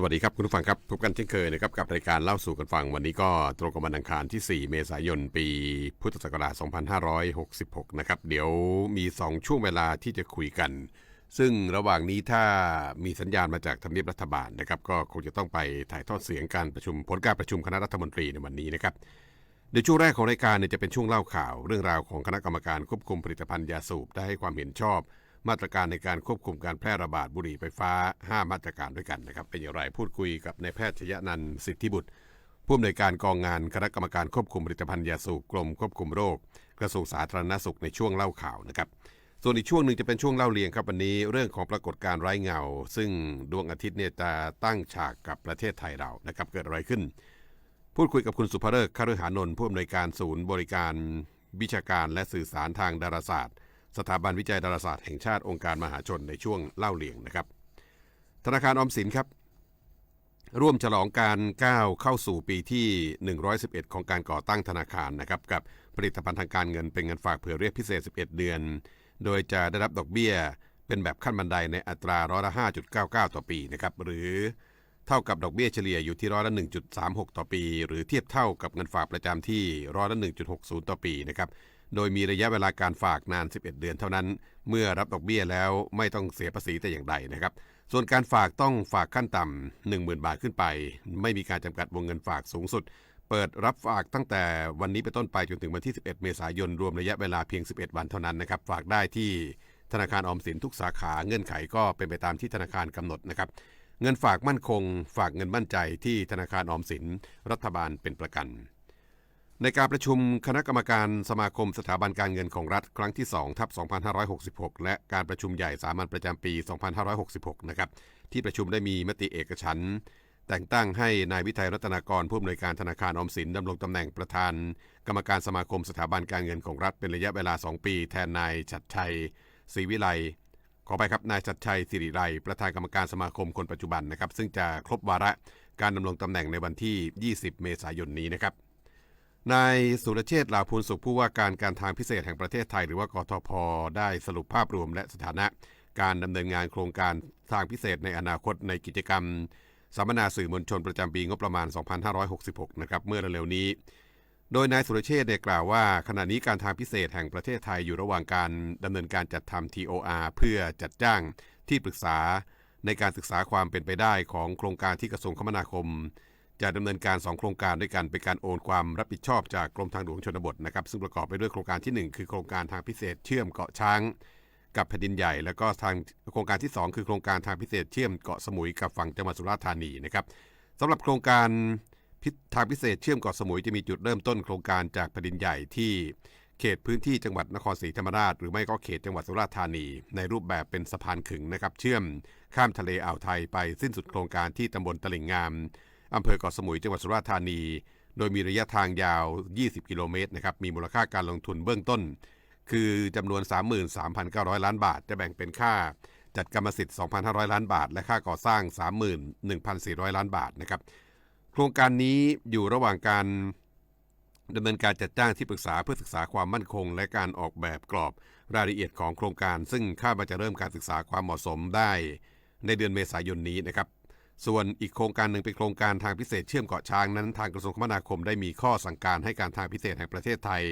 สวัสดีครับคุณผู้ฟังครับพบกันเช่นเคยนะครับกับรายการเล่าสู่กันฟังวันนี้ก็ตรงกับวันอังคารที่ 4 เมษายน ปีพุทธศักราช 2566 นะครับ เดี๋ยวมี 2 ช่วงเวลาที่จะคุยกัน ซึ่งระหว่างนี้ถ้ามีสัญญาณมาจากทำเนียบรัฐบาลนะครับก็คงจะต้องไปถ่ายทอดเสียงการประชุมผลการประชุมคณะรัฐมนตรีในวันนี้นะครับในช่วงแรกของรายการเนี่ยจะเป็นช่วงเล่าข่าว เรื่องราวของคณะกรรมการควบคุมผลิตภัณฑ์ยาสูบได้ให้ความเห็นชอบ มาตรการในการควบคุมการแพร่ระบาดบุหรี่ไฟฟ้า 5 มาตรการด้วยกันนะครับ เป็นอย่างไรพูดคุยกับนายแพทย์ชยนันสิทธิบุตร ผู้อำนวยการกองงานคณะกรรมการควบคุมผลิตภัณฑ์ยาสูบกรมควบคุมโรค กระทรวงสาธารณสุขในช่วงเล่าข่าวนะครับส่วนอีกช่วงหนึ่งจะเป็นช่วงเล่าเรียงครับวันนี้เรื่องของปรากฏการณ์ไร้เงา ซึ่งดวงอาทิตย์เนี่ยจะตั้งฉากกับประเทศไทยเรานะครับเกิดอะไรขึ้น พูดคุยกับคุณสุภเริกษ์คฤหานนท์ผู้อำนวยการศูนย์บริการวิชาการและสื่อสารทางดาราศาสตร์ สถาบันวิจัยดาราศาสตร์แห่งชาติองค์การมหาชนในช่วงเล่าเลียงนะครับ ธนาคารออมสินครับ ร่วมฉลองการก้าวเข้าสู่ปีที่ 111 ของการก่อตั้งธนาคารนะครับกับผลิตภัณฑ์ทางการเงินเป็นเงินฝากเผื่อเรียกพิเศษ 11 เดือน โดยจะได้รับดอกเบี้ยเป็นแบบขั้นบันไดในอัตราร้อยละ 5.99 ต่อปีนะครับหรือเท่ากับดอกเบี้ยเฉลี่ยอยู่ที่ร้อยละ 1.36 ต่อปี หรือเทียบเท่ากับเงินฝากประจำที่ร้อยละ 1.60 ต่อปีนะครับ โดยมีระยะเวลาการฝากนาน 11 เดือนเท่านั้น เมื่อรับดอกเบี้ยแล้วไม่ต้องเสียภาษีแต่อย่างใดนะครับ ส่วนการฝากต้องฝากขั้นต่ำ10,000 บาทขึ้นไป ไม่มีการจำกัดวงเงินฝากสูงสุด เปิดรับฝากตั้งแต่วันนี้เป็นต้นไปจนถึงวันที่ 11 เมษายนรวมระยะเวลาเพียง 11 วันเท่านั้นนะครับฝากได้ที่ธนาคารออมสินทุกสาขาเงื่อนไขก็เป็นไปตามที่ธนาคารกำหนดนะครับเงินฝากมั่นคง ฝากเงินมั่นใจที่ธนาคารออมสินรัฐบาลเป็นประกัน ในการประชุมคณะกรรมการสมาคมสถาบันการเงินของรัฐครั้งที่2ทับ2566 และการประชุมใหญ่สามัญประจำปี 2566 นะครับ ที่ประชุมได้มีมติเอกฉันแต่งตั้งให้นายวิทัยรัตนากรผู้อำนวยการธนาคารออมสินดำรงตำแหน่งประธาน กรรมการสมาคมสถาบันการเงินของรัฐเป็นระยะเวลา 2 ปี แทนนายชัดชัยศรีวิไลขอไปครับนายชัดชัยสิริไรประธานกรรมการสมาคมคนปัจจุบันนะครับ ซึ่งจะครบวาระการดำรงตำแหน่งในวันที่ 20 เมษายนนี้นะครับ นายสุรเชษฐ์ลาภูลสุขผู้ว่าการการทางพิเศษแห่งประเทศไทย หรือว่ากทพได้สรุปภาพรวมและสถานะ การดำเนินงานโครงการทางพิเศษในอนาคตในกิจกรรมสัมมนาสื่อมวลชนประจำปีงบประมาณ 2566 นะครับเมื่อเร็วๆนี้ โดยนายสุรเชษฐ์ได้กล่าวว่า ขณะนี้การทางพิเศษแห่งประเทศไทยอยู่ระหว่างการดำเนินการจัดทำ TOR เพื่อจัดจ้างที่ปรึกษาในการศึกษาความเป็นไปได้ของโครงการที่กระทรวงคมนาคม จะดำเนินการ 2 โครงการด้วยกันเป็นการโอนความรับผิดชอบจากกรมทางหลวงชนบทนะครับซึ่งประกอบไปด้วยโครงการทีหนึ่1 คือโครงการทางพิเศษเชื่อมเกาะช้าง กับแผ่นดินใหญ่ แล้วก็ทางโครงการที่ 2 คือโครงการทางพิเศษเชื่อมเกาะสมุยกับฝั่งจังหวัดสุราษฎร์ธานีนะครับสำหรับโครงการทางพิเศษเชื่อมเกาะสมุยจะมีจุดเริ่มต้นโครงการจากแผ่นดินใหญ่ที่เขตพื้นที่จังหวัดนครศรีธรรมราช หรือไม่ก็เขตจังหวัดสุราษฎร์ธานี ในรูปแบบเป็นสะพานขึงนะครับ เชื่อมข้ามทะเลอ่าวไทยไปสิ้นสุดโครงการที่ตำบลตลิ่งงาม อำเภอเกาะสมุยจังหวัดสุราษฎร์ธานี โดยมีระยะทางยาว 20 กิโลเมตรนะครับ มีมูลค่าการลงทุนเบื้องต้น คือจำนวน 33,900 ล้านบาท จะแบ่งเป็นค่าจัดกรรมสิทธิ์ 2,500 ล้านบาท และค่าก่อสร้าง 31,400 ล้านบาทนะครับ โครงการนี้อยู่ระหว่างการดำเนินการจัดจ้างที่ปรึกษาเพื่อศึกษาความมั่นคง และการออกแบบกรอบรายละเอียดของโครงการ ซึ่งคาดว่าจะเริ่มการศึกษาความเหมาะสมได้ ในเดือนเมษายนนี้นะครับ ส่วนอีกโครงการหนึ่งเป็นโครงการทางพิเศษเชื่อมเกาะช้างนั้นทางกระทรวงคมนาคมได้มีข้อสั่งการให้การทางพิเศษแห่งประเทศไทย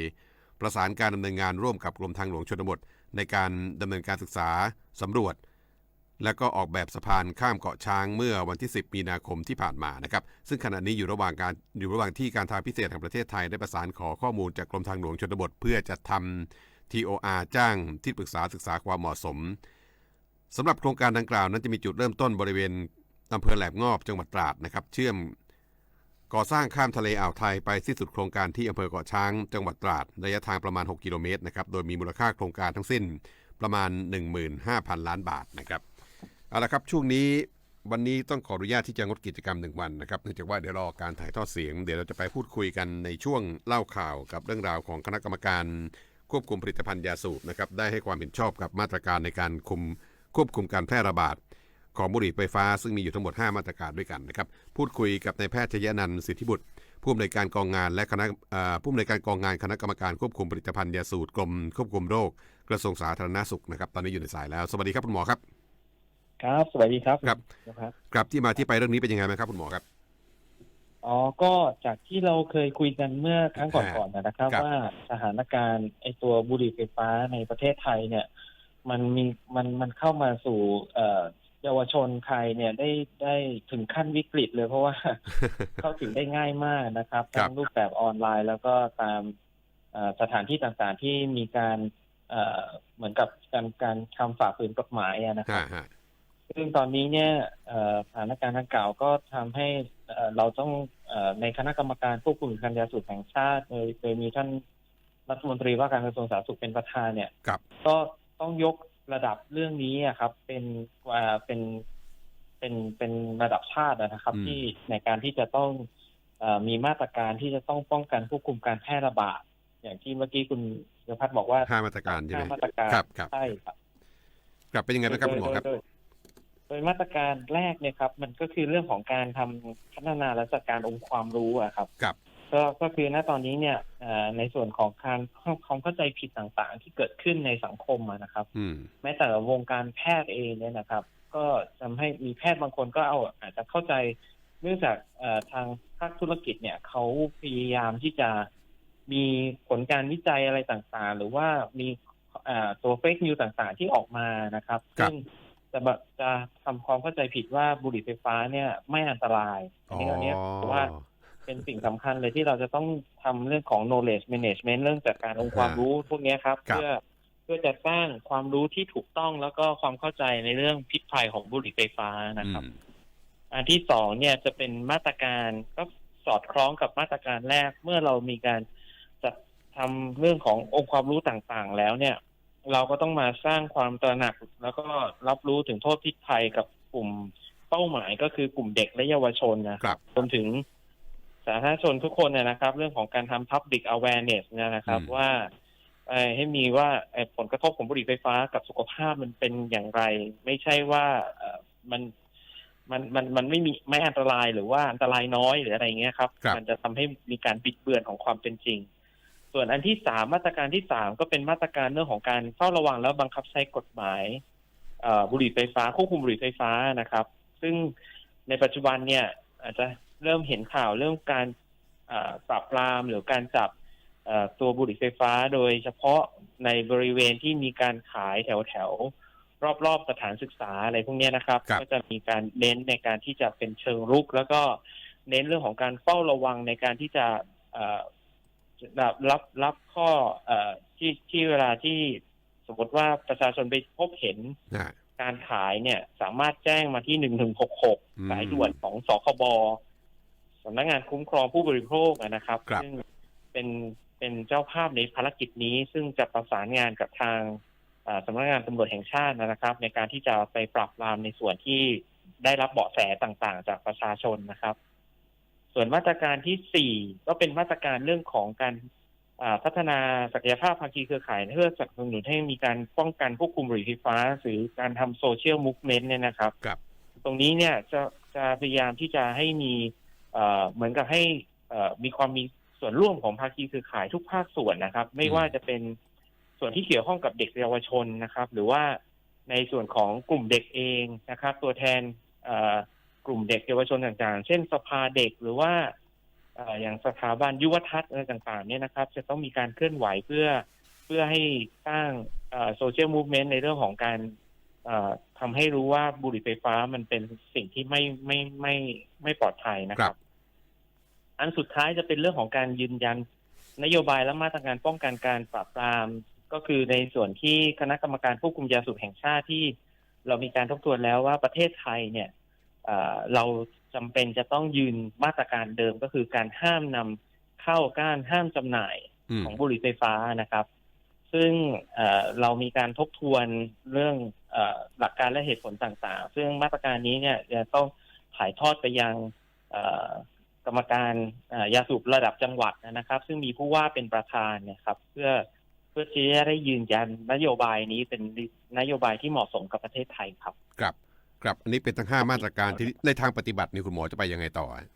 ประสานการดำเนินงานร่วมกับกรมทางหลวงชนบท ในการดำเนินการศึกษาสำรวจ และก็ออกแบบสะพานข้ามเกาะช้างเมื่อวันที่ 10 มีนาคมที่ผ่านมานะครับซึ่งขณะนี้อยู่ระหว่างการอยู่ระหว่างที่การทางพิเศษแห่งประเทศไทยได้ประสานขอข้อมูลจากกรมทางหลวงชนบท เพื่อจัดทำ TOR จ้างที่ปรึกษาศึกษาความเหมาะสมสำหรับโครงการดังกล่าวนั้นจะมีจุดเริ่มต้นบริเวณ อำเภอแหลมงอบจังหวัดตราดนะครับ เชื่อมก่อสร้างข้ามทะเลอ่าวไทยไปสิ้นสุดโครงการที่อำเภอเกาะช้าง จังหวัดตราดระยะทางประมาณ 6 กิโลเมตรนะครับโดยมีมูลค่าโครงการทั้งสิ้นประมาณ 15,000 ล้านบาทนะครับเอาละครับช่วงนี้วันนี้ต้องขออนุญาตที่จะงดกิจกรรมหนึ่งวันนะครับเนื่องจากว่าเดี๋ยวรอการถ่ายทอดเสียง เดี๋ยวเราจะไปพูดคุยกันในช่วงเล่าข่าวกับเรื่องราวของคณะกรรมการ ควบคุมผลิตภัณฑ์ยาสูบนะครับได้ให้ความเห็นชอบกับมาตรการในการคุมควบคุมการแพร่ระบาด ของบุหรี่ไฟฟ้าซึ่งมีอยู่ทั้งหมด 5 มาตรการด้วยกันนะครับพูดคุยกับนายแพทย์ชยนันท์สิทธิบุตร ผู้อำนวยการกองงานและคณะเอ่อผู้อำนวยการกองงานคณะกรรมการควบคุมผลิตภัณฑ์ยาสูบกรมควบคุมโรค กระทรวงสาธารณสุขนะครับตอนนี้อยู่ในสายแล้ว สวัสดีครับคุณหมอครับ ครับ สวัสดีครับครับนะครับครับที่มาที่ไปเรื่องนี้เป็นยังไงไหมครับคุณหมอครับอ๋อ ก็จากที่เราเคยคุยกันเมื่อครั้งก่อนๆนะครับครับ ว่าสถานการณ์ไอตัวบุหรี่ไฟฟ้าในประเทศไทยเนี่ย มันมีมันมันเข้ามาสู่ เอ่อเยาวชนไทยเนี่ยได้ได้ถึงขั้นวิกฤตเลยเพราะว่าเข้าถึงได้ง่ายมากนะครับครับทั้งรูปแบบออนไลน์ แล้วก็ตามเอ่อสถานที่ต่างๆที่มีการเอ่อเหมือนกับการการทำฝ่าฝืนกฎหมายอะนะครับฮะฮะซึ่งตอนนี้เนี่ยเอ่อสถานการณ์ดังกล่าวก็ทำให้เอ่อเราต้องเอ่อในคณะกรรมการควบคุมการยาสูบแห่งชาติโดยโดยมีท่านรัฐมนตรีว่าการกระทรวงสาธารณสุขเป็นประธานเนี่ยครับก็ต้องยก ระดับเรื่องนี้อะครับ เป็นว่าเป็นเป็นเป็นระดับชาติอะนะครับอืมที่ในการที่จะต้องเอ่อมีมาตรการที่จะต้องป้องกันควบคุมการแพร่ระบาดอย่างที่เมื่อกี้คุณเยพัฒน์บอกว่าห้ามาตรการใช่ไหมห้ามาตรการครับครับใช่ครับครับเป็นยังไงบ้างครับคุณหมอครับโดยโดยโดยมาตรการแรกเนี่ยครับ มันก็คือเรื่องของการทำพัฒนาและจัดการองค์ความรู้อะครับครับ ก็ก็คือณตอนนี้เนี่ยเอ่อในส่วนของการความเข้าใจผิดต่างๆ ที่เกิดขึ้นในสังคมอะนะครับอืมแม้แต่วงการแพทย์เองเนี่ยนะครับ ก็ทำให้มีแพทย์บางคนก็เอาอาจจะเข้าใจเนื่องจากเอ่อทางภาคธุรกิจเนี่ยเขาพยายามที่จะมีผลการวิจัยอะไรต่างๆ หรือว่ามีเอ่อตัวเฟกนิวต่างๆ ที่ออกมานะครับครับซึ่งจะแบบจะทำความเข้าใจผิดว่าบุหรี่ไฟฟ้าเนี่ยไม่อันตรายอันนี้อันเนี้ยผมว่า เป็นสิ่งสำคัญเลยที่เราจะต้องทำเรื่องของ knowledge management เรื่องจัดการองค์ความรู้พวกเนี้ยครับครับ เพื่อเพื่อจะสร้างความรู้ที่ถูกต้องแล้วก็ความเข้าใจในเรื่องพิษภัยของบุหรี่ไฟฟ้านะครับอืมอันที่สองเนี่ยจะเป็นมาตรการก็สอดคล้องกับมาตรการแรกเมื่อเรามีการจัดทำเรื่องขององค์ความรู้ต่างๆ แล้วเนี่ย เราก็ต้องมาสร้างความตระหนัก แล้วก็รับรู้ถึงโทษพิษภัยกับกลุ่มเป้าหมายก็คือกลุ่มเด็กและเยาวชนนะครับรวมถึง สาธารณชนทุกคนเนยนะครับ เรื่องของการทำ public awareness เนี่ยนะครับ อืม ว่าเอ่อให้มีว่าเอ่อผลกระทบของบุหรี่ไฟฟ้ากับสุขภาพมันเป็นอย่างไร ไม่ใช่ว่าเอ่อมันมันมันมันไม่มีไม่อันตรายหรือว่าอันตรายน้อยหรืออะไรเงี้ยครับ ครับ มันจะทำให้มีการบิดเบือนของความเป็นจริง ส่วนอันที่สามมาตรการที่สามก็เป็นมาตรการเรื่องของการเฝ้าระวังแล้วบังคับใช้กฎหมายเอ่อบุหรี่ไฟฟ้าควบคุมบุหรี่ไฟฟ้านะครับ ซึ่งในปัจจุบันเนี่ยอาจจะ เริ่มเห็นข่าวเรื่องการเอ่อปราบปรามหรือการจับเอ่อตัวบุหรี่ไฟฟ้าโดยเฉพาะในบริเวณที่มีการขายแถวแถวๆรอบๆสถานศึกษาอะไรพวกเนี้ยนะครับครับ ก็จะมีการเน้นในการที่จะเป็นเชิงรุก แล้วก็เน้นเรื่องของการเฝ้าระวังในการที่จะเอ่อรับรับรับข้อเอ่อที่ที่เวลาที่สมมติว่าประชาชนไปพบเห็นนะการขายเนี่ย สามารถแจ้งมาที่หนึ่งหนึ่งหกหกอืมสายด่วนของสคบ สำนักงานคุ้มครองผู้บริโภคอะนะครับครับซึ่งเป็นเป็นเจ้าภาพในภารกิจนี้ ซึ่งจะประสานงานกับทางอ่าสำนักงานตำรวจแห่งชาตินะครับ ในการที่จะไปปราบปรามในส่วนที่ได้รับเบาะแสต่างๆ จากประชาชนนะครับ ส่วนมาตรการที่สี่ก็เป็นมาตรการเรื่องของการอ่าพัฒนาศักยภาพภาคีเครือข่ายเพื่อสนับสนุนให้มีการป้องกันควบคุมบุหรี่ไฟฟ้าหรือการทำโซเชียลมูฟเมนต์เนี่ยนะครับครับตรงนี้เนี่ยจะจะพยายามที่จะให้มี เอ่อเหมือนกับให้เอ่อมีความมีส่วนร่วมของภาคีเครือข่ายทุกภาคส่วนนะครับ ไม่ว่าจะเป็นส่วนที่เกี่ยวข้องกับเด็กเยาวชนนะครับ หรือว่าในส่วนของกลุ่มเด็กเองนะครับ ตัวแทนเอ่อกลุ่มเด็กเยาวชนต่างๆ เช่นสภาเด็กหรือว่าเอ่ออย่างสถาบันยุวทัศน์อะไรต่างๆ เนี่ยนะครับ จะต้องมีการเคลื่อนไหวเพื่อเพื่อให้สร้างโซเชียลมูฟเมนต์ในเรื่องของการเอ่อทำให้รู้ว่าบุหรี่ไฟฟ้ามันเป็นสิ่งที่ไม่ไม่ไม่ไม่ปลอดภัยนะคครัรับบ อันสุดท้ายจะเป็นเรื่องของการยืนยัน นโยบายและมาตรการป้องกันการปราบปราม ก็คือในส่วนที่คณะกรรมการควบคุมยาสูบแห่งชาติที่ เรามีการทบทวนแล้วว่าประเทศไทยเนี่ยเอ่อเราจำเป็นจะต้องยืนมาตรการเดิมก็คือการห้ามนำเข้าก้านห้ามจำหน่ายอืมของบุหรี่ไฟฟ้านะครับ ซึ่งเอ่อเรามีการทบทวนเรื่องเออหลักการและเหตุผลต่างๆ ซึ่งมาตรการนี้เนี่ยจะต้องถ่ายทอดไปยังเอ่อ กรรมการเอ่อยาสูบระดับจังหวัดนะครับ ซึ่งมีผู้ว่าเป็นประธานเนะครับ เพื่อเพื่อที่จะได้ยืนยันนโยบายนี้เป็นนโยบายที่เหมาะสมกับประเทศไทยครับครับครับอันนี้เป็นทั้งห้ามาตรการที่ในทางปฏิบัตินี่คุณหมอจะไปยังไงต่อฮะ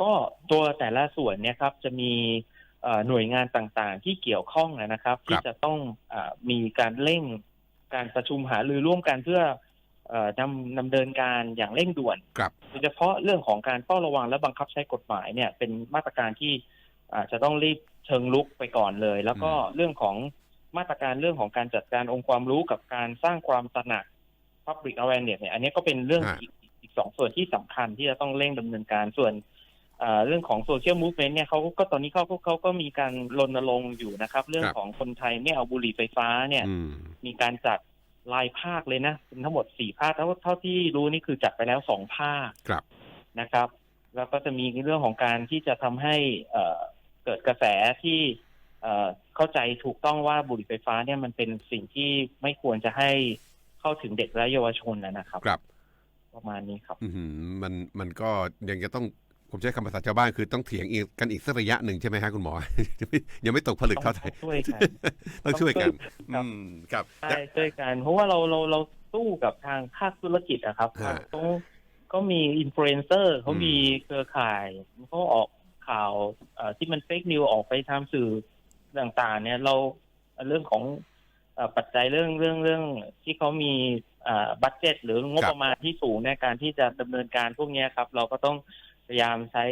ก็ตัวแต่ละส่วนเนี่ยครับจะมีเอ่อหน่วยงานต่างๆ ที่เกี่ยวข้องนะครับ ที่จะต้องเออมีการเร่งการประชุมหารือร่วมกันเพื่อเอ่อ นำนำเดินการอย่างเร่งด่วนครับโดยเฉพาะเรื่องของการเฝ้าระวังและบังคับใช้กฎหมายเนี่ยเป็นมาตรการที่อาจจะต้องรีบเชิงลุกไปก่อนเลย แล้วก็เรื่องของมาตรการเรื่องของการจัดการองค์ความรู้กับการสร้างความตระหนัก public awareness เนี่ยอันนี้ก็เป็นเรื่องฮะอีกอีกสองส่วนที่สำคัญที่จะต้องเร่งดำเนินการส่วนเอ่อเรื่องของโซเชียลมูฟเมนต์เนี่ยเขาก็ตอนนี้เขาก็เขาก็มีการรณรงค์อยู่นะครับ เรื่องของคนไทยไม่เอาบุหรี่ไฟฟ้าเนี่ยอืมมีการจัด รายภาคเลยนะเป็นทั้งหมดสี่ภาคเท่าเท่าที่รู้นี่คือจัดไปแล้วสองภาคครับนะครับ แล้วก็จะมีเรื่องของการที่จะทำให้เอ่อเกิดกระแสที่เอ่อเข้าใจถูกต้องว่าบุหรี่ไฟฟ้าเนี่ยมันเป็นสิ่งที่ไม่ควรจะให้เข้าถึงเด็กและเยาวชนนะนะครับครับ ประมาณนี้ครับอืมมันมันก็ยังจะต้อง ผมใช้คำภาษาชาวบ้านคือต้องเถียงอีกกันอีกสักระยะหนึ่งใช่ไหมฮะคุณหมอ ยังไม่ยังไม่ตกผลึกต้เท่าองไหร่ช่วยกันต้องช่วยกันครับอืมครับใช่ช่วยกันเพราะว่าเราเราเราสู้กับทางภาคธุรกิจอะครับฮะเขาเขามีอินฟลูเอนเซอร์เขามีเครือข่ายเขาออกข่าวเอ่อที่มันเฟกนิวออกไปทางสื่อต่างๆ เนี่ยเราเรื่องของเอ่อปัจจัยเรื่องเรื่องเรื่องที่เขามีบัตเจ็ตหรืองบครับประมาณที่สูงในการที่จะดำเนินการพวกเนี้ยครับ เราก็ต้อง พยายามใช้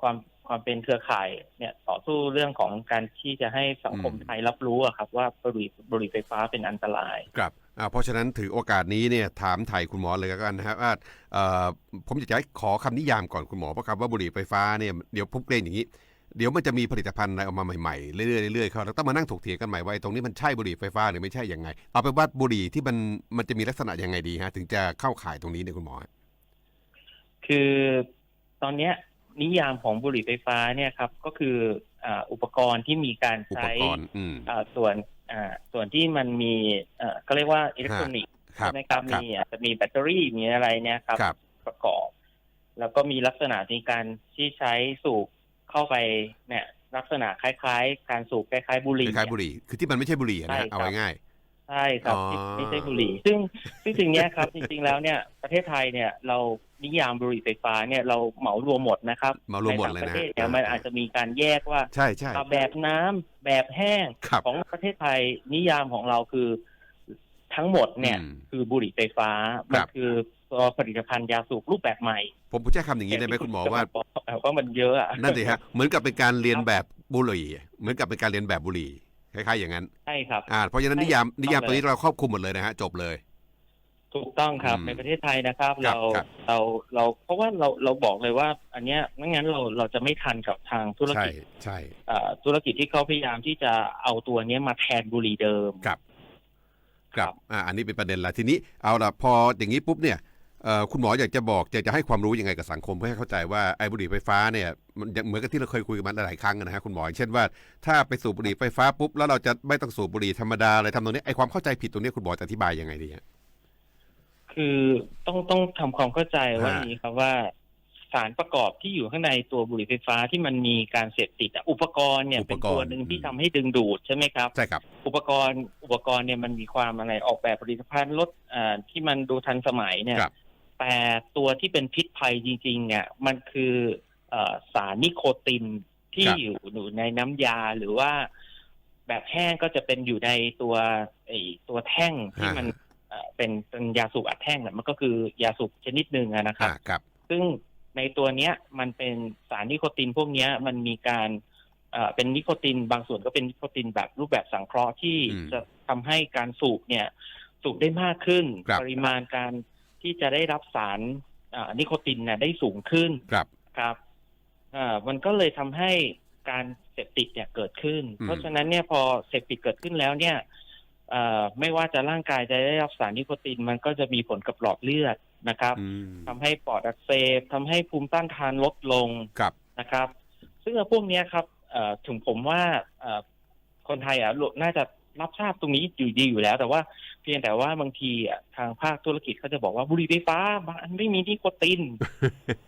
ความความเป็นเครือข่ายเนี่ยต่อสู้เรื่องของการที่จะให้สังคมอืมไทยรับรู้อะครับว่าบุหรี่บุหรี่ไฟฟ้าเป็นอันตรายครับอ่าเพราะฉะนั้นถือโอกาสนี้เนี่ยถามไทยคุณหมอเลยแล้วกันนะครับว่าเอ่อผมอยากจะให้ขอคำนิยามก่อนคุณหมอเพราะคำว่าบุหรี่ไฟฟ้าเนี่ยเดี๋ยวผมเกรงอย่างนี้ เดี๋ยวมันจะมีผลิตภัณฑ์อะไรออกมาใหม่ๆเรื่อยๆเรื่อยๆเขาแล้วต้องมานั่งถกเถียงกันใหม่ว่าไอ้ตรงนี้มันใช่บุหรี่ไฟฟ้าหรือไม่ใช่ยังไง เอาเป็นว่าบุหรี่ที่มันมันจะมีลักษณะยังไงดีฮะถึงจะเข้าข่ายตรงนี้เนี่ยคุณหมอ คือ ตอนเนี้ยนิยามของบุหรี่ไฟฟ้าเนี่ยครับก็คืออ่าอุปกรณ์ที่มีการอุปใช้กรณ์อืมอ่าส่วนอ่าส่วนที่มันมีเอ่อก็เรียกว่าอิเล็กทรอนิกส์ครับใช่ไหมครับครับมีอาจจะมีแบตเตอรี่มีอะไรเนี่ยครับครับ ประกอบ แล้วก็มีลักษณะในการที่ใช้สูบเข้าไปเนี่ยลักษณะคล้ายๆ การสูบคล้ายๆบุหรี่คล้ายๆบุหรี่คือที่มันไม่ใช่บุหรี่อะนะใช่ฮะครับเอาง่าย ใช่ครับอ๋อที่ไม่ใช่บุหรี่ ซึ่งซึ่งสิ่งเนี้ยครับ จริงๆแล้วเนี่ยประเทศไทยเนี่ยเรานิยามบุหรี่ไฟฟ้าเนี่ยเราเหมารวมหมดนะครับเหมารวมหมดเลยนะในต่างประเทศเนี่ยมันอาจจะมีการแยกว่าๆใช่ใช่แบบน้ำแบบแห้งครับ ของประเทศไทยนิยามของเราคือทั้งหมดเนี่ย อืมคือบุหรี่ไฟฟ้า คมัรันบคือตัวผลิตภัณฑ์ยาสูบรูปแบบใหม่ผมใช้คำอย่างนี้ได้ไหมคุณหมอว่าว่ามันเยอะอะ นั่นสิฮะเหมือนกับเป็นการเรียนแบบบุหรี่ เหมือนกับเป็นการเรียนแบบบุหรี่ คล้ายๆอย่างนั้นใช่ครับ อ่าเพราะฉะนั้นใช่นิยามถูกต้องนิยามเลยตัวนี้เราครอบคลุมหมดเลยนะฮะจบเลย ถูกต้องครับอืมในประเทศไทยนะครับ ครับเราครับเราเราเพราะว่าเราเราบอกเลยว่า อันเนี้ยไม่งั้นเราเราจะไม่ทันกับทางธุรใช่กิจใช่ เอ่อธุรกิจที่เขาพยายามที่จะเอาตัวเนี้ยมาแทนบุหรี่เดิม ครับ ครัครับบอ่า อันนี้เป็นประเด็นละทีนี้ เอาละพออย่างนี้ปุ๊บเนี่ยเอ่อ คุณหมออยากจะบอกอยากจะให้ความรู้ยังไงกับสังคมเพื่อให้เข้าใจว่าไอ้บุหรี่ไฟฟ้าเนี่ยมันเหมือนกับที่เราเคยคุยกันมาหลายๆครั้งนะฮะคุณหมออย่างเช่นว่าถ้าไปสูบบุหรี่ไฟฟ้าปุ๊บแล้วเราจะไม่ต้องสูบบุหรี่ธรรมดาอะไรทำตรงนี้ไอ้ความเข้าใจผิดตรงนี้คุณหมอจะอธิบายยังไงดีฮะคือต้องต้องทำความเข้าใจว่าฮะอย่างนี้ครับว่าสารประกอบที่อยู่ข้างในตัวบุหรี่ไฟฟ้าที่มันมีการเสพติดอะอุปกรณ์เนี่ยเป็นตัวหนึ่งที่ทำให้ดึงดูดใช่ไหมครับใช่ครับ อุปกรณ์อุปกรณ์เนี่ยมันมีความอะไรออกแบบผลิตภัณฑ์ลดอ่าที่มันดูทันสมัยเนี่ยครับ แต่ตัวที่เป็นพิษภัยจริงๆเนี่ยมันคือเอ่อสารนิโคตินที่ครับอยู่อยู่ในน้ำยาหรือว่าแบบแห้งก็จะเป็นอยู่ในตัวไอ้ตัวแท่งที่มันเอ่อเป็นเป็นยาสูบอัดแท่งน่ะมันก็คือยาสูบชนิดหนึ่งอะนะครับอ่าครับ ซึ่งในตัวเนี้ยมันเป็นสารนิโคตินพวกเนี้ยมันมีการเอ่อเป็นนิโคตินบางส่วนก็เป็นนิโคตินแบบรูปแบบสังเคราะห์ที่อืมจะทำให้การสูบเนี่ยสูบได้มากขึ้นครับปริมาณการ ที่จะได้รับสารอ่านิโคตินเนี่ยได้สูงขึ้นครับครับอ่ามันก็เลยทำให้การเสพติดเนี่ยเกิดขึ้นอืมเพราะฉะนั้นเนี่ยพอเสพติดเกิดขึ้นแล้วเนี่ยเอ่อไม่ว่าจะร่างกายจะได้รับสารนิโคติน มันก็จะมีผลกับหลอดเลือดนะครับอืมทำให้ปอดอักเสบทำให้ภูมิต้านทานลดลงครับนะครับ ซึ่งพวกเนี้ยครับเอ่อถึงผมว่าเอ่อคนไทยอะน่าจะ รับทราบตรงนี้อยู่ดีอยู่แล้ว แต่ว่าเพียงแต่ว่าบางทีอะทางภาคธุรกิจเขาจะบอกว่าบุหรี่ไฟฟ้าบางอันไม่มีนิโคติน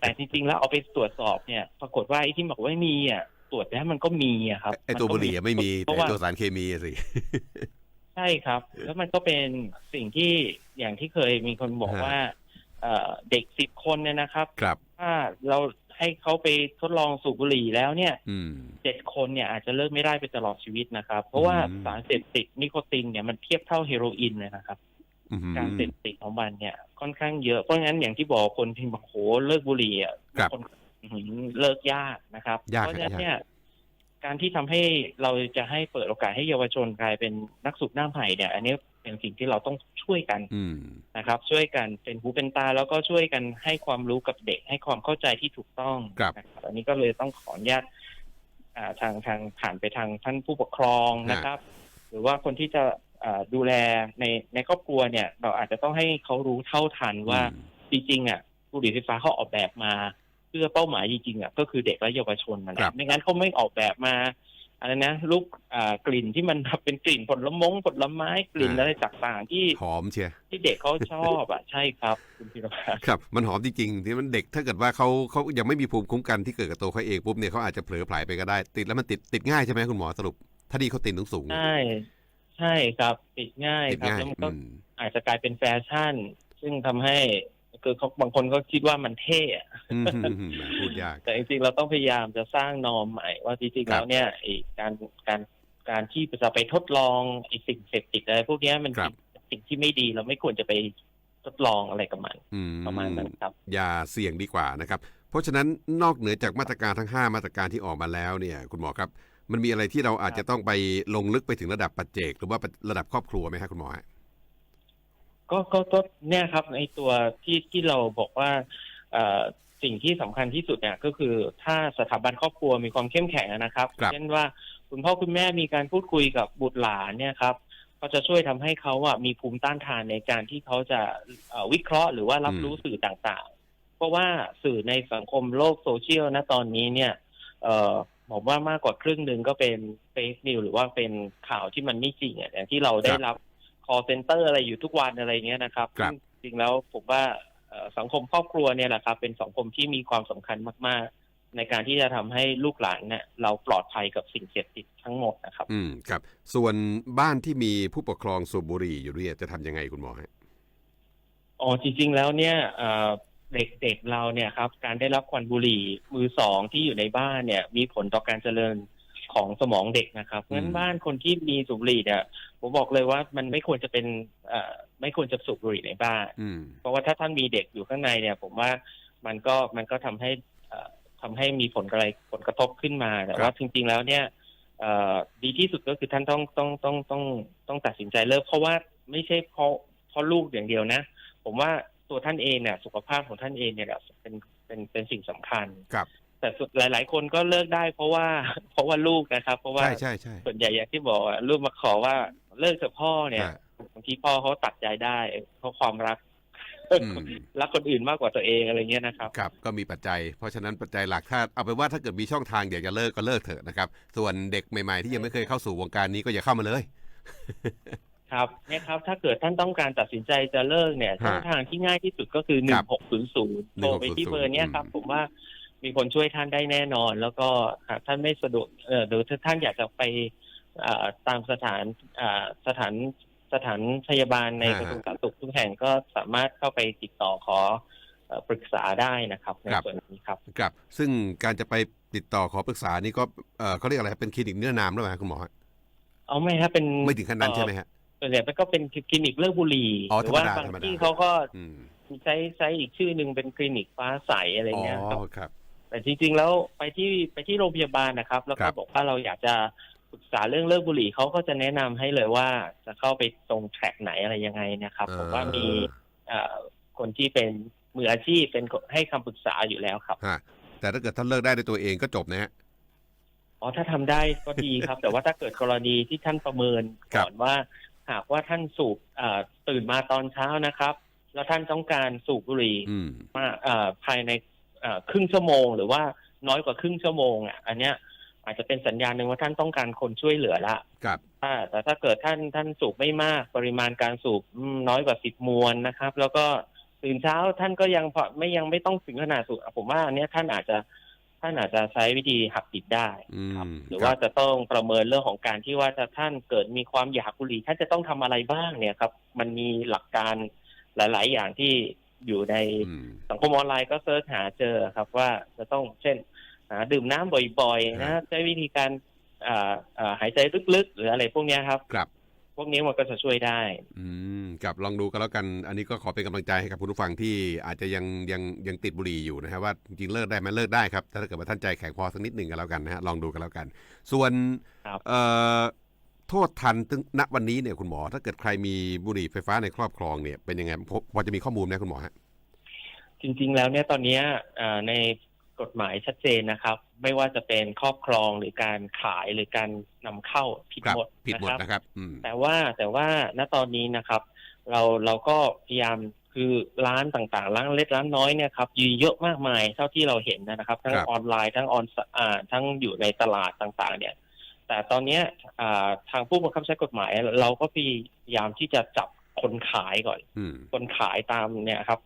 แต่จริง ๆ แล้วเอาไปตรวจสอบเนี่ย ปรากฏว่าไอ้ที่บอกว่าไม่มีอะตรวจแล้วมันก็มีอะครับไอ้ตัวบุหรี่อะไม่มีเพแต่ราะไอ้ว่าตัวสารเคมีอะสิใช่ครับ แล้วมันก็เป็นสิ่งที่อย่างที่เคยมีคนบอกฮะว่าเอ่อเด็กสิบคนเนี่ยนะครับครับถ้าเรา ให้เขาไปทดลองสูบบุหรี่แล้วเนี่ยอืมเจ็ดคนเนี่ยอาจจะเลิกไม่ได้ไปตลอดชีวิตนะครับ เพราะว่าอืมสารเสพติดนิโคตินเนี่ยมันเทียบเท่าเฮโรอีนเลยนะครับอืมการเสพติดของมันเนี่ย ค่อนข้างเยอะเพราะงั้นอย่างที่บอกคนที่บอกโหเลิกบุหรี่อะครับคนอื้อหือเลิกยากนะครับยากเพราะฉะนั้นยากเนี่ย การที่ทำให้เราจะให้เปิดโอกาสให้เยาวชนกลายเป็นนักสูบหน้าใหม่เนี่ย อันนี้ เป็นสิ่งที่เราต้องช่วยกันอืมนะครับ ช่วยกันเป็นหูเป็นตาแล้วก็ช่วยกันให้ความรู้กับเด็ก ให้ความเข้าใจที่ถูกต้องครับนะครับอันนี้ก็เลยต้องขออนุญาตอ่าทางทางผ่านไปทางท่านผู้ปกครองนะครับ หรือว่าคนที่จะอ่าดูแลในในครอบครัวเนี่ย เราอาจจะต้องให้เขารู้เท่าทันว่าอืมจริงๆอะบุหรี่ไฟฟ้าเขาออกแบบมา เพื่อเป้าหมายจริงๆอะก็คือเด็กและเยาวชนนั่นแหครัละบไม่งั้นเขาไม่ออกแบบมา อะไรนะลูกอ่ากลิ่นที่มันแบบเป็นกลิ่นผลมงผลไม้กลิ่นอะไรต่างๆที่หอมเชียร์ที่เด็กเขาชอบอะ ใช่ครับคุณพิรพัฒน์ครับ มันหอมจริงๆที่มันเด็กถ้าเกิดว่าเขาเขายังไม่มีภูมิคุ้มกันที่เกิดกับตัวเขาเองปุ๊บเนี่ยเขาอาจจะเผลอไผลไปก็ได้ ติดแล้วมันติดติดง่ายใช่ไหมคุณหมอสรุป ถ้าดีเขาติดสูงสูงๆใช่ใช่ครับติดง่ายติดครับง่ายแล้วมันก็อืมอาจจะกลายเป็นแฟชั่น ซึ่งทำให้ คือเขาบางคนก็คิดว่ามันเท่อะอืมอืมอืมพูดยากแต่จริงๆเราต้องพยายามจะสร้างนอมใหม่ ว่าจริงๆครับแล้วเนี่ยไอ้การการการที่จะไปทดลองไอ้สิ่งเสพติดอะไรพวกเนี้ยมันครับเป็นสิ่งที่ไม่ดีเราไม่ควรจะไปทดลองอะไรกับมันอืมประมาณนั้นครับ อย่าเสี่ยงดีกว่านะครับ เพราะฉะนั้นนอกเหนือจากมาตรการทั้ง 5 มาตรการที่ออกมาแล้วเนี่ย คุณหมอครับ มันมีอะไรที่เราอาจจะต้องไปลงลึกไปถึงระดับปัจเจก หรือว่าระดับครอบครัวไหมครับคุณหมอฮะ ก็ก็ก็เนี่ยครับในตัวที่ที่เราบอกว่าเอ่อสิ่งที่สำคัญที่สุดเนี่ยก็คือถ้าสถาบันครอบครัวมีความเข้มแข็งนะครับครับ เช่นว่าคุณพ่อคุณแม่มีการพูดคุยกับบุตรหลานเนี่ยครับก็จะช่วยทำให้เขาอะมีภูมิต้านทานในการที่เขาจะเอ่อวิเคราะห์หรือว่ารับรู้สื่อต่างๆ เพราะว่าสื่อในสังคมโลกโซเชียลณตอนนี้เนี่ยเอ่อผมว่ามากกว่าครึ่งหนึ่งก็เป็นเฟซนิวหรือว่าเป็นข่าวที่มันไม่จริงอะอย่างที่เราได้รับ call center อะไรอยู่ทุกวันอะไรเงี้ยนะครับครับซึ่งจริงแล้วผมว่าเอ่อสังคมครอบครัวเนี่ยแหละครับ เป็นสังคมที่มีความสำคัญมาก ๆ ในการที่จะทำให้ลูกหลานเนี่ยเราปลอดภัยกับสิ่งเสพติดทั้งหมดนะครับ อืมครับ ส่วนบ้านที่มีผู้ปกครองสูบบุหรี่อยู่เนี่ยจะทำยังไงคุณหมอฮะอ๋อจริง ๆ แล้วเนี่ยเอ่อเด็กๆเราเนี่ยครับ การได้รับควันบุหรี่มือสองที่อยู่ในบ้านเนี่ย มีผลต่อการเจริญ ของสมองเด็กนะครับเพราะฉะนั้นบ้านคนที่มีสูบบุหรี่เนี่ยผมบอกเลยว่ามันไม่ควรจะเป็นเอ่อไม่ควรจะสูบบุหรี่ในบ้าน อืม เพราะว่าถ้าท่านมีเด็กอยู่ข้างในเนี่ย ผมว่ามันก็มันก็ทำให้เอ่อทำให้มีผลอะไรผลกระทบขึ้นมาแต่ครับว่าจริงๆแล้วเนี่ยเอ่อดีที่สุดก็คือท่านต้องต้องต้องต้องต้องตัดสินใจเลิกเพราะว่าไม่ใช่เพราะเพราะลูกอย่างเดียวนะ ผมว่าตัวท่านเองเนี่ยสุขภาพของท่านเองเนี่ยแหละเป็นเป็นเป็นสิ่งสำคัญ ครับ แต่สุดหลาย ๆ คนก็เลิกได้เพราะว่า เพราะว่าลูกนะครับ เพราะว่าใช่ใช่ใช่ส่วนใหญ่อย่างที่บอกอะลูกมาขอว่าเลิกเถอะพ่อเนี่ยอ่าบางทีพ่อเขาตัดใจได้ เพราะความรักอืมรักคนอื่นมากกว่าตัวเองอะไรเงี้ยนะครับ ครับก็มีปัจจัย เพราะฉะนั้นปัจจัยหลักถ้าเอาไปนว่าถ้าเกิดมีช่องทางอยากจะเลิกก็เลิกเถอะนะครับ ส่วนเด็กใหม่ ๆ ที่ยังไม่เคยเข้าสู่วงการนี้ก็อย่าเข้ามาเลย ครับเนี่ยครับ ถ้าเกิดท่านต้องการตัดสินใจจะเลิกเนี่ยฮะช่องทางที่ง่ายที่สุดก็คือหคนึ่รังบหกศูนย์ศูนย์โทรไปที่เบอร์เนี้ยครับอืมผมว่า มีคนช่วยท่านได้แน่นอน แล้วก็หากท่านไม่สะดวกเออหรือถ้าท่านอยากจะไปอ่าตามสถานอ่าสถานสถานพยาบาลในกระทรวงสาธารณสุขทุกแห่งก็สามารถเข้าไปติดต่อขอเอ่อปรึกษาได้นะครับในส่วนนี้ครับครับซึ่งการจะไปติดต่อขอปรึกษานี่ก็เออเขาเรียกอะไรครับเป็นคลินิกเนื้อนามหรือเปล่าครับคุณหมอฮะเอาไม่ครับเป็นไม่ถึงขั้นนั้นใช่ไหมฮะส่วนใหญ่มันก็เป็นคลินิกเลิกบุหรี่อ๋อหรือว่าธรรมดาบางธรรมดาที่เขาก็อืมใช้ใช้อีกชื่อหนึ่งเป็นคลินิกฟ้าใสอะไรอ๋อเงี้ยครับครับ แต่จริง ๆ แล้วไปที่ไปที่โรงพยาบาลนะครับ แล้วครัก็บบอกว่าเราอยากจะปรึกษาเรื่องเลิกบุหรี่เขาก็จะแนะนำให้เลยว่าจะเข้าไปตรงแทร็กไหนอะไรยังไงนะครับผมว่ามีเอ่อคนที่เป็นมืออาชีพเป็นคนให้คำปรึกษาอยู่แล้วครับฮะแต่ถ้าเกิดท่านเลิกได้ด้วยตัวเองก็จบนะฮะอ๋อถ้าทำได้ก็ดีครับ แต่ว่าถ้าเกิดกรณีที่ท่านประเมินครับก่อนว่า หากว่าท่านสูบเอ่อตื่นมาตอนเช้านะครับ แล้วท่านต้องการสูบบุหรี่อืมมาเอ่อภายในเอ่อ ครึ่งชั่วโมง หรือว่าน้อยกว่าครึ่งชั่วโมงอะอันเนี้ยอาจจะเป็นสัญญาณหนึ่งว่าท่านต้องการคนช่วยเหลือละครับถ้าแต่ถ้าเกิดท่านท่านสูบไม่มากปริมาณการสูบอืมน้อยกว่าสิบมวนนะครับ แล้วก็ตื่นเช้าท่านก็ยังพอไม่ยังไม่ต้องถึงขนาดสูบอะผมว่าอันเนี้ยท่านอาจจะท่านอาจจะใช้วิธีหักดิบได้อืมครับ หรือคว่าบจะต้องประเมินเรื่องของการที่ว่าถ้าท่านเกิดมีความอยากบุหรี่ท่านจะต้องทำอะไรบ้างเนี่ยครับ มันมีหลักการหลาย ๆ อย่างที่ อยู่ในอืมสังคมออนไลน์ก็เซิร์ชหาเจอครับว่าจะต้องเช่นหาดื่มน้ำบ่อยๆนะครับใช้วิธีการอ่าอ่าหายใจลึกๆ หรืออะไรพวกเนี้ยครับครับ พวกนี้มันก็จะช่วยได้ อืมกับลองดูกันแล้วกัน อันนี้ก็ขอเป็นกำลังใจให้กับคุณผู้ฟังที่อาจจะยังยังยังติดบุหรี่อยู่นะฮะว่าจริงๆเลิกได้ไหมเลิกได้ครับ ถ้าเกิดว่าท่านใจแข็งพอสักนิดหนึ่งกันแล้วกันนะฮะลองดูกันแล้วกัน ส่วนครับเอ่อ โทษทันถึงณวันนี้เนี่ยคุณหมอ ถ้าเกิดใครมีบุหรี่ไฟฟ้าในครอบครองเนี่ยเป็นยังไงพอพอจะมีข้อมูลไหมคุณหมอฮะจริง ๆ แล้วเนี่ยตอนเนี้ยเอ่อในกฎหมายชัดเจนนะครับ ไม่ว่าจะเป็นครอบครองหรือการขายหรือการนำเข้าผิดครับหมดผิดหมดนะครับนะครับอืมแต่ว่าแต่ว่าณตอนนี้นะครับ เราเราก็พยายามคือร้านต่างๆร้านเล็กร้านน้อยเนี่ยครับมีเยอะมากมายเท่าที่เราเห็นนะครับ ทั้งครับออนไลน์ทั้งออนอ่าทั้งอยู่ในตลาดต่างๆ เนี่ย แต่ตอนเนี้ยอ่าทางผู้บังคับใช้กฎหมาย เราก็พยายามที่จะจับคนขายก่อนอืมคนขายตามเนี่ยครับ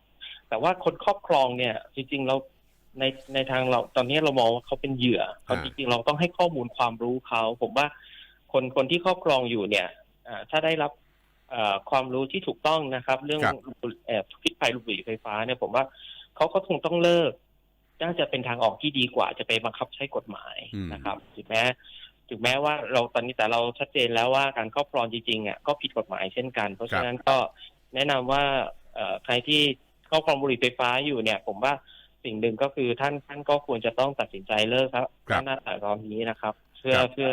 แต่ว่าคนครอบครองเนี่ย จริงๆเราในในทางเราตอนนี้เรามองว่าเขาเป็นเหยื่อเขาจริงๆเราต้องให้ข้อมูลความรู้เขา ผมว่าคนคนที่ครอบครองอยู่เนี่ยอ่าถ้าได้รับเอ่อความรู้ที่ถูกต้องนะครับ เรื่องครับเอ่อพิษภัยลูกบุหรี่ไฟฟ้าเนี่ยผมว่าเขาก็คงต้องเลิกน่าจะเป็นทางออกที่ดีกว่าจะไปบังคับใช้กฎหมายอืมนะครับถึงแม้ ถึงแม้ว่าเราตอนนี้แต่เราชัดเจนแล้วว่าการครอบครองจริงๆอะก็ผิดกฎหมายเช่นกัน เพราะฉะนั้นก็แนะนำว่าเอ่อใครที่ครอบครองบุหรี่ไฟฟ้าอยู่เนี่ย ผมว่าสิ่งหนึ่งก็คือท่านท่านก็ควรจะต้องตัดสินใจเลิกครับครับหน้าตาตอนนี้นะครับ เพื่อครับเพื่อ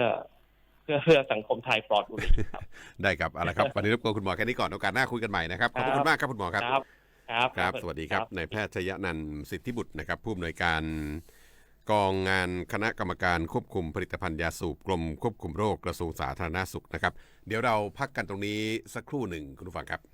เพื่อเพื่อสังคมไทยปลอดบุหรี่ครับ ได้ครับเอาละครับวันนี้รบกวนคุณหมอแค่นี้ก่อนโอกาสหน้าคุยกันใหม่นะครับขอบพระคุณมากครับคุณหมอครับครับครับครับ สวัสดีครับนายแพทย์ชยนันท์สิทธิบุตรนะครับผู้อำนวยการ กองงานคณะกรรมการควบคุมผลิตภัณฑ์ยาสูบกรมควบคุมโรคกระทรวงสาธารณสุขนะครับ เดี๋ยวเราพักกันตรงนี้สักครู่หนึ่งคุณผู้ฟังครับ